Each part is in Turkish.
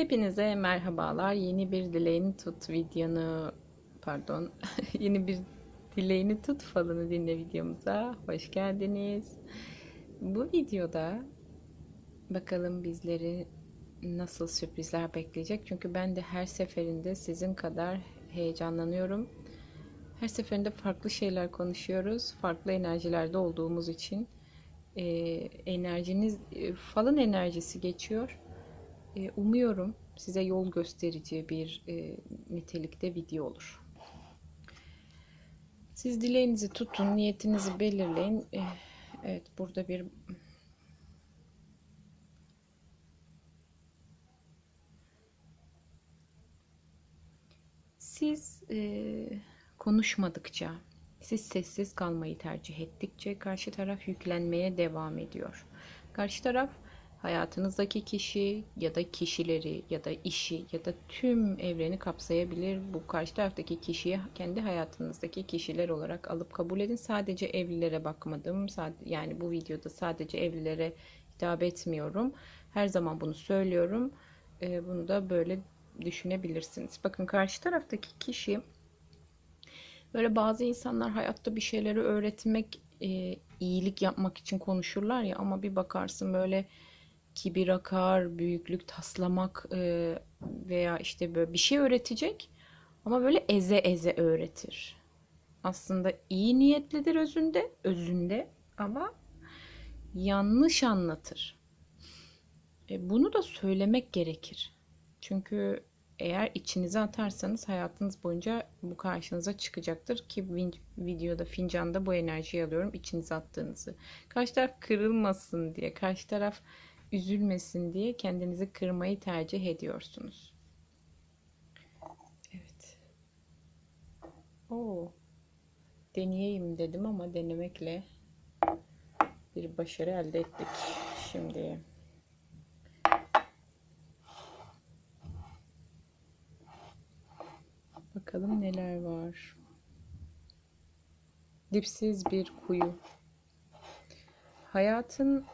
Hepinize merhabalar. Yeni bir dileğini tut videonu pardon yeni bir dileğini tut falını dinle videomuza hoş geldiniz. Bu videoda bakalım bizleri nasıl sürprizler bekleyecek. Çünkü ben de her seferinde sizin kadar heyecanlanıyorum. Her seferinde farklı şeyler konuşuyoruz. Farklı enerjilerde olduğumuz için e, enerjiniz e, falın enerjisi geçiyor. E, umuyorum size yol gösterici bir e, nitelikte video olur. Siz dileğinizi tutun, niyetinizi belirleyin. E, evet, burada bir siz e, konuşmadıkça, siz sessiz kalmayı tercih ettikçe karşı taraf yüklenmeye devam ediyor. Karşı taraf hayatınızdaki kişi ya da kişileri ya da işi ya da tüm evreni kapsayabilir. Bu karşı taraftaki kişiyi kendi hayatınızdaki kişiler olarak alıp kabul edin. Sadece evlilere bakmadım. Yani bu videoda sadece evlilere hitap etmiyorum. Her zaman bunu söylüyorum. Ee, bunu da böyle düşünebilirsiniz. Bakın karşı taraftaki kişi böyle bazı insanlar hayatta bir şeyleri öğretmek, e, iyilik yapmak için konuşurlar ya ama bir bakarsın böyle kibir akar, büyüklük taslamak e, veya işte böyle bir şey öğretecek ama böyle eze eze öğretir. Aslında iyi niyetlidir özünde, özünde ama yanlış anlatır. E, bunu da söylemek gerekir. Çünkü eğer içinize atarsanız hayatınız boyunca bu karşınıza çıkacaktır ki videoda fincanda bu enerjiyi alıyorum içinize attığınızı. Karşı taraf kırılmasın diye, karşı taraf üzülmesin diye kendinizi kırmayı tercih ediyorsunuz. Evet. Oo. Deneyeyim dedim ama denemekle bir başarı elde ettik. Şimdi bakalım neler var. Dipsiz bir kuyu. Hayatın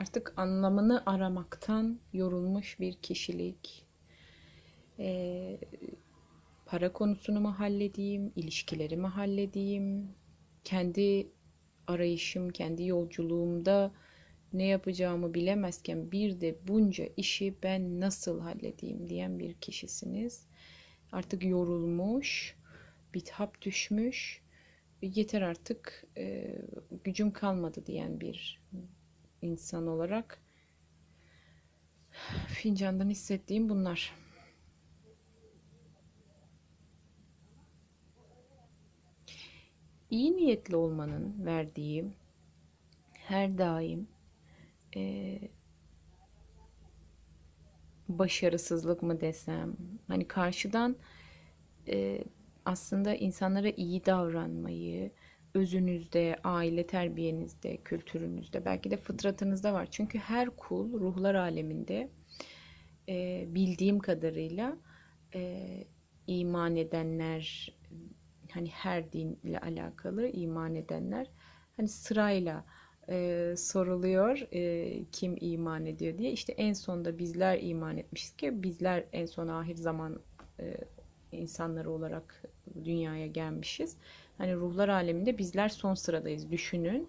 artık anlamını aramaktan yorulmuş bir kişilik. Ee, para konusunu mu halledeyim, ilişkilerimi halledeyim, kendi arayışım, kendi yolculuğumda ne yapacağımı bilemezken bir de bunca işi ben nasıl halledeyim diyen bir kişisiniz. Artık yorulmuş, bitap düşmüş, yeter artık e, gücüm kalmadı diyen bir insan olarak fincandan hissettiğim bunlar. İyi niyetli olmanın verdiği her daim e, başarısızlık mı desem hani karşıdan e, aslında insanlara iyi davranmayı, özünüzde, aile terbiyenizde, kültürünüzde, belki de fıtratınızda var. Çünkü her kul ruhlar aleminde e, bildiğim kadarıyla e, iman edenler, hani her dinle alakalı iman edenler, hani sırayla e, soruluyor e, kim iman ediyor diye. İşte en sonda bizler iman etmişiz ki bizler en son ahir zaman e, insanları olarak dünyaya gelmişiz. Hani ruhlar aleminde bizler son sıradayız. Düşünün.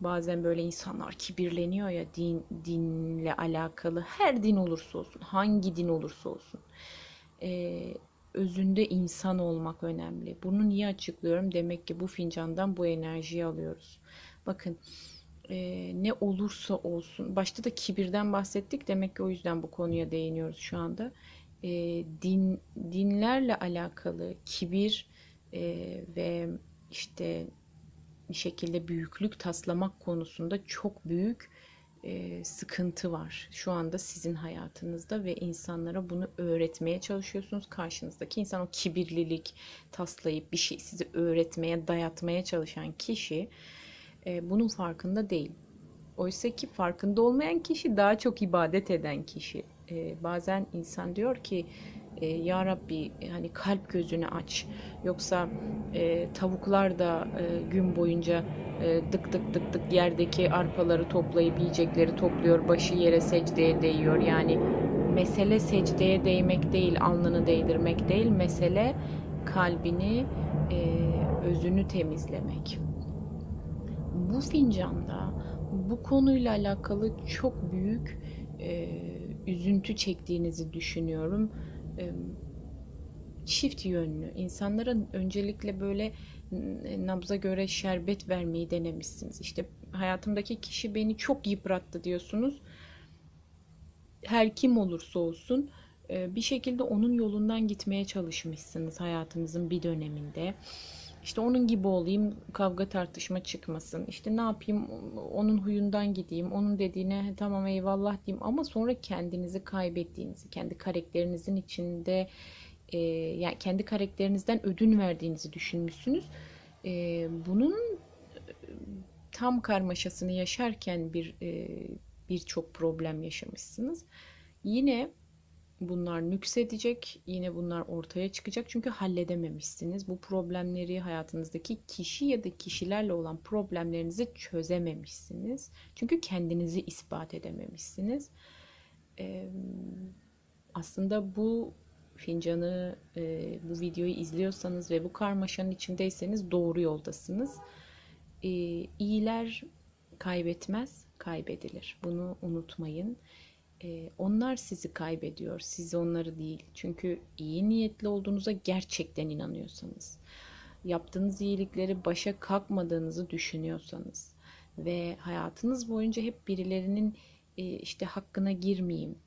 Bazen böyle insanlar kibirleniyor ya din dinle alakalı. Her din olursa olsun, hangi din olursa olsun. Ee, özünde insan olmak önemli. Bunu niye açıklıyorum? Demek ki bu fincandan bu enerjiyi alıyoruz. Bakın e, ne olursa olsun. Başta da kibirden bahsettik. Demek ki o yüzden bu konuya değiniyoruz şu anda. E, din dinlerle alakalı kibir e, ve işte bir şekilde büyüklük taslamak konusunda çok büyük e, sıkıntı var şu anda sizin hayatınızda ve insanlara bunu öğretmeye çalışıyorsunuz. Karşınızdaki insan o kibirlilik taslayıp bir şey sizi öğretmeye, dayatmaya çalışan kişi e, bunun farkında değil. Oysa ki farkında olmayan kişi daha çok ibadet eden kişi. E, bazen insan diyor ki e, Ya Rabbi hani kalp gözünü aç. Yoksa e, tavuklar da e, gün boyunca e, dık dık dık dık yerdeki arpaları toplayıp yiyecekleri topluyor. Başı yere secdeye değiyor. Yani mesele secdeye değmek değil, alnını değdirmek değil. Mesele kalbini, e, özünü temizlemek. Bu fincanda bu konuyla alakalı çok büyük e, üzüntü çektiğinizi düşünüyorum. E, çift yönlü. İnsanlara öncelikle böyle nabza göre şerbet vermeyi denemişsiniz. İşte hayatımdaki kişi beni çok yıprattı diyorsunuz. Her kim olursa olsun bir şekilde onun yolundan gitmeye çalışmışsınız hayatınızın bir döneminde. İşte onun gibi olayım, kavga tartışma çıkmasın. İşte ne yapayım, onun huyundan gideyim, onun dediğine tamam eyvallah diyeyim. Ama sonra kendinizi kaybettiğinizi, kendi karakterinizin içinde, e, yani kendi karakterinizden ödün verdiğinizi düşünmüşsünüz. E, bunun tam karmaşasını yaşarken bir e, birçok problem yaşamışsınız. Yine bunlar nüksedecek. Yine bunlar ortaya çıkacak. Çünkü halledememişsiniz. Bu problemleri hayatınızdaki kişi ya da kişilerle olan problemlerinizi çözememişsiniz. Çünkü kendinizi ispat edememişsiniz. Ee, aslında bu fincanı, e, bu videoyu izliyorsanız ve bu karmaşanın içindeyseniz doğru yoldasınız. E, iyiler kaybetmez, kaybedilir. Bunu unutmayın e, onlar sizi kaybediyor, siz onları değil. Çünkü iyi niyetli olduğunuza gerçekten inanıyorsanız, yaptığınız iyilikleri başa kalkmadığınızı düşünüyorsanız ve hayatınız boyunca hep birilerinin e, işte hakkına girmeyeyim,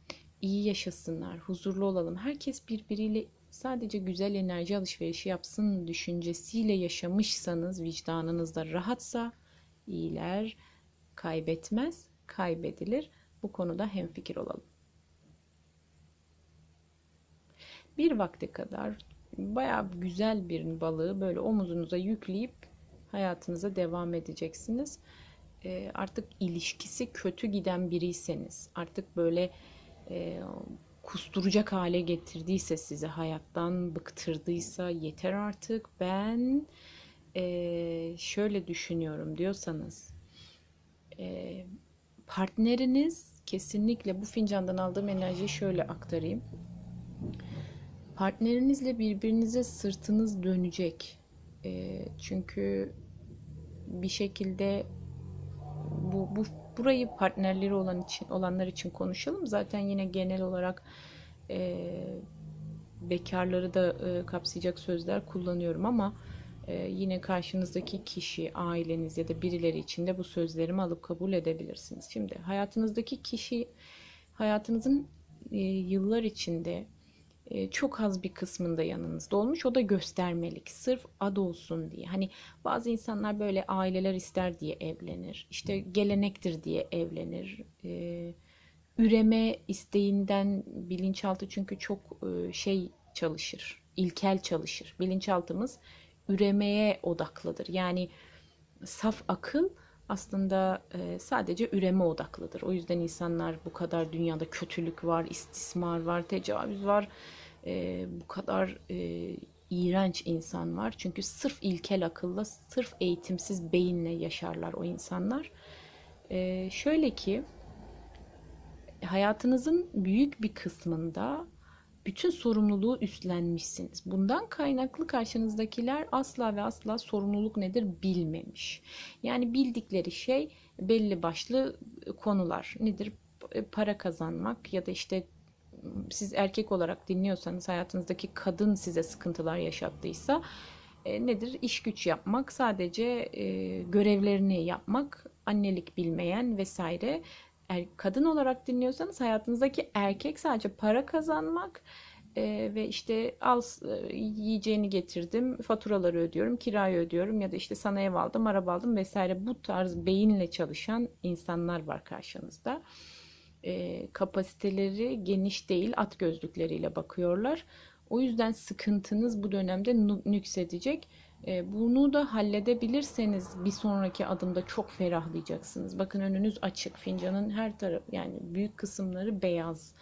iyi yaşasınlar, huzurlu olalım, herkes birbiriyle sadece güzel enerji alışverişi yapsın düşüncesiyle yaşamışsanız, vicdanınızda rahatsa iyiler kaybetmez, kaybedilir bu konuda hemfikir olalım. Bir vakte kadar bayağı güzel bir balığı böyle omuzunuza yükleyip hayatınıza devam edeceksiniz. E, artık ilişkisi kötü giden biriyseniz, artık böyle e, kusturacak hale getirdiyse sizi hayattan bıktırdıysa yeter artık ben e, şöyle düşünüyorum diyorsanız e, partneriniz kesinlikle bu fincandan aldığım enerjiyi şöyle aktarayım. Partnerinizle birbirinize sırtınız dönecek. E, çünkü bir şekilde bu, bu burayı partnerleri olan için olanlar için konuşalım. Zaten yine genel olarak e, bekarları da e, kapsayacak sözler kullanıyorum ama yine karşınızdaki kişi, aileniz ya da birileri için de bu sözlerimi alıp kabul edebilirsiniz. Şimdi hayatınızdaki kişi hayatınızın e, yıllar içinde e, çok az bir kısmında yanınızda olmuş. O da göstermelik. Sırf ad olsun diye. Hani bazı insanlar böyle aileler ister diye evlenir. İşte gelenektir diye evlenir. E, üreme isteğinden bilinçaltı çünkü çok şey çalışır. ilkel çalışır. Bilinçaltımız üremeye odaklıdır. Yani saf akıl aslında e, sadece üreme odaklıdır. O yüzden insanlar bu kadar dünyada kötülük var, istismar var, tecavüz var. E, bu kadar e, iğrenç insan var. Çünkü sırf ilkel akılla, sırf eğitimsiz beyinle yaşarlar o insanlar. Şöyle ki hayatınızın büyük bir kısmında bütün sorumluluğu üstlenmişsiniz. Bundan kaynaklı karşınızdakiler asla ve asla sorumluluk nedir bilmemiş. Yani bildikleri şey belli başlı konular. Nedir? Para kazanmak ya da işte siz erkek olarak dinliyorsanız hayatınızdaki kadın size sıkıntılar yaşattıysa e, nedir? İş güç yapmak, sadece e, görevlerini yapmak, annelik bilmeyen vesaire er, kadın olarak dinliyorsanız hayatınızdaki erkek sadece para kazanmak e, ve işte al e, yiyeceğini getirdim, faturaları ödüyorum, kirayı ödüyorum ya da işte sana ev aldım, araba aldım vesaire bu tarz beyinle çalışan insanlar var karşınızda. E, kapasiteleri geniş değil, at gözlükleriyle bakıyorlar. O yüzden sıkıntınız bu dönemde nüksedecek bunu da halledebilirseniz bir sonraki adımda çok ferahlayacaksınız. Bakın önünüz açık. Fincanın her tarafı yani büyük kısımları beyaz.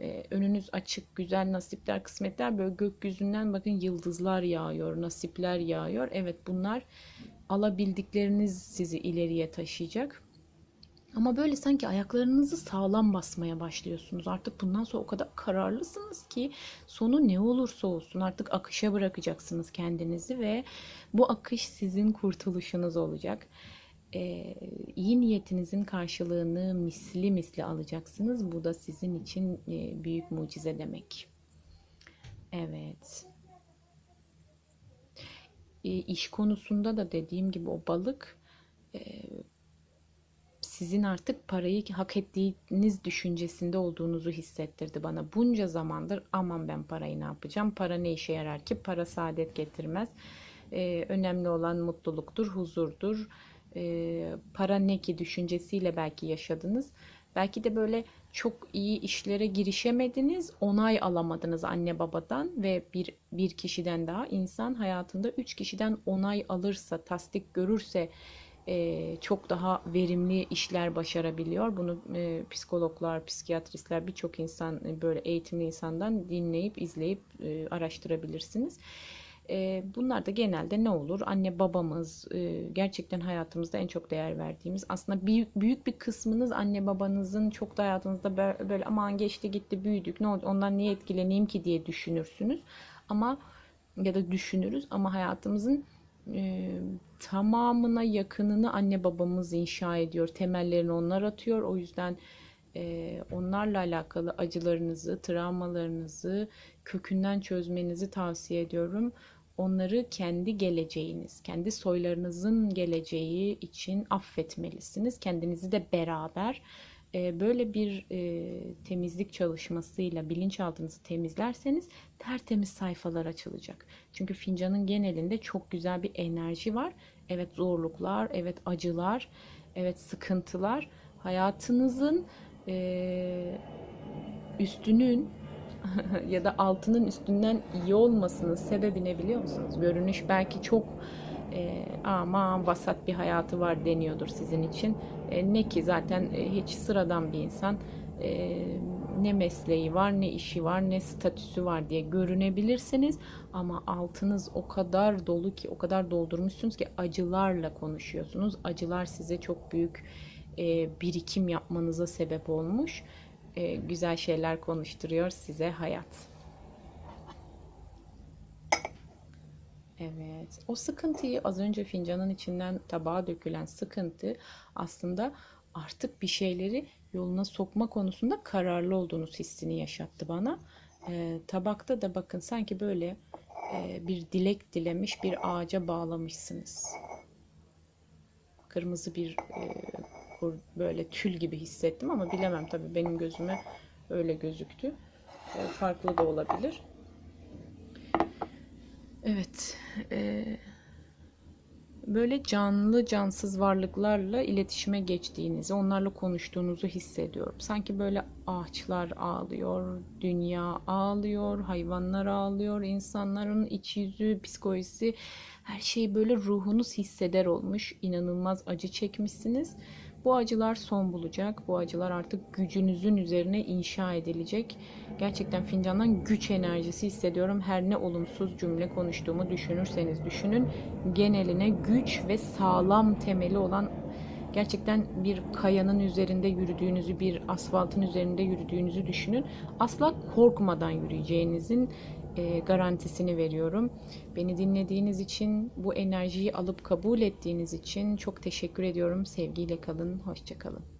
E, önünüz açık, güzel nasipler, kısmetler böyle gökyüzünden bakın yıldızlar yağıyor, nasipler yağıyor. Evet bunlar alabildikleriniz sizi ileriye taşıyacak. Ama böyle sanki ayaklarınızı sağlam basmaya başlıyorsunuz. Artık bundan sonra o kadar kararlısınız ki sonu ne olursa olsun artık akışa bırakacaksınız kendinizi ve bu akış sizin kurtuluşunuz olacak. Ee, iyi niyetinizin karşılığını misli misli alacaksınız. Bu da sizin için e, büyük mucize demek. Evet. E, iş konusunda da dediğim gibi o balık e, sizin artık parayı hak ettiğiniz düşüncesinde olduğunuzu hissettirdi bana. Bunca zamandır aman ben parayı ne yapacağım? Para ne işe yarar ki? Para saadet getirmez. Ee, önemli olan mutluluktur, huzurdur. Ee, para ne ki düşüncesiyle belki yaşadınız. Belki de böyle çok iyi işlere girişemediniz, onay alamadınız anne babadan ve bir bir kişiden daha insan hayatında üç kişiden onay alırsa, tasdik görürse çok daha verimli işler başarabiliyor. Bunu e, psikologlar, psikiyatristler birçok insan e, böyle eğitimli insandan dinleyip izleyip e, araştırabilirsiniz. E, bunlar da genelde ne olur? Anne babamız e, gerçekten hayatımızda en çok değer verdiğimiz aslında büyük büyük bir kısmınız anne babanızın çok da hayatınızda böyle, böyle aman geçti gitti büyüdük ne oldu ondan niye etkileneyim ki diye düşünürsünüz. Ama ya da düşünürüz ama hayatımızın e, tamamına yakınını anne babamız inşa ediyor. Temellerini onlar atıyor. O yüzden e, onlarla alakalı acılarınızı, travmalarınızı kökünden çözmenizi tavsiye ediyorum. Onları kendi geleceğiniz, kendi soylarınızın geleceği için affetmelisiniz. Kendinizi de beraber böyle bir e, temizlik çalışmasıyla bilinçaltınızı temizlerseniz tertemiz sayfalar açılacak. Çünkü fincanın genelinde çok güzel bir enerji var. Evet zorluklar, evet acılar, evet sıkıntılar. Hayatınızın e, üstünün ya da altının üstünden iyi olmasının sebebi ne biliyor musunuz? Görünüş belki çok e, aman vasat bir hayatı var deniyordur sizin için. E, ne ki zaten e, hiç sıradan bir insan e, ne mesleği var, ne işi var, ne statüsü var diye görünebilirsiniz. Ama altınız o kadar dolu ki, o kadar doldurmuşsunuz ki acılarla konuşuyorsunuz. Acılar size çok büyük e, birikim yapmanıza sebep olmuş. E, güzel şeyler konuşturuyor size hayat. Evet. O sıkıntıyı az önce fincanın içinden tabağa dökülen sıkıntı aslında artık bir şeyleri yoluna sokma konusunda kararlı olduğunuz hissini yaşattı bana. E, tabakta da bakın sanki böyle e, bir dilek dilemiş bir ağaca bağlamışsınız. Kırmızı bir e, böyle tül gibi hissettim ama bilemem tabii benim gözüme öyle gözüktü. E, farklı da olabilir. Evet. E, böyle canlı cansız varlıklarla iletişime geçtiğinizi, onlarla konuştuğunuzu hissediyorum. Sanki böyle ağaçlar ağlıyor, dünya ağlıyor, hayvanlar ağlıyor, insanların iç yüzü, psikolojisi, her şey böyle ruhunuz hisseder olmuş. İnanılmaz acı çekmişsiniz. Bu acılar son bulacak. Bu acılar artık gücünüzün üzerine inşa edilecek. Gerçekten fincandan güç enerjisi hissediyorum. Her ne olumsuz cümle konuştuğumu düşünürseniz düşünün. Geneline güç ve sağlam temeli olan gerçekten bir kayanın üzerinde yürüdüğünüzü, bir asfaltın üzerinde yürüdüğünüzü düşünün. Asla korkmadan yürüyeceğinizin e, garantisini veriyorum. Beni dinlediğiniz için, bu enerjiyi alıp kabul ettiğiniz için çok teşekkür ediyorum. Sevgiyle kalın, hoşçakalın.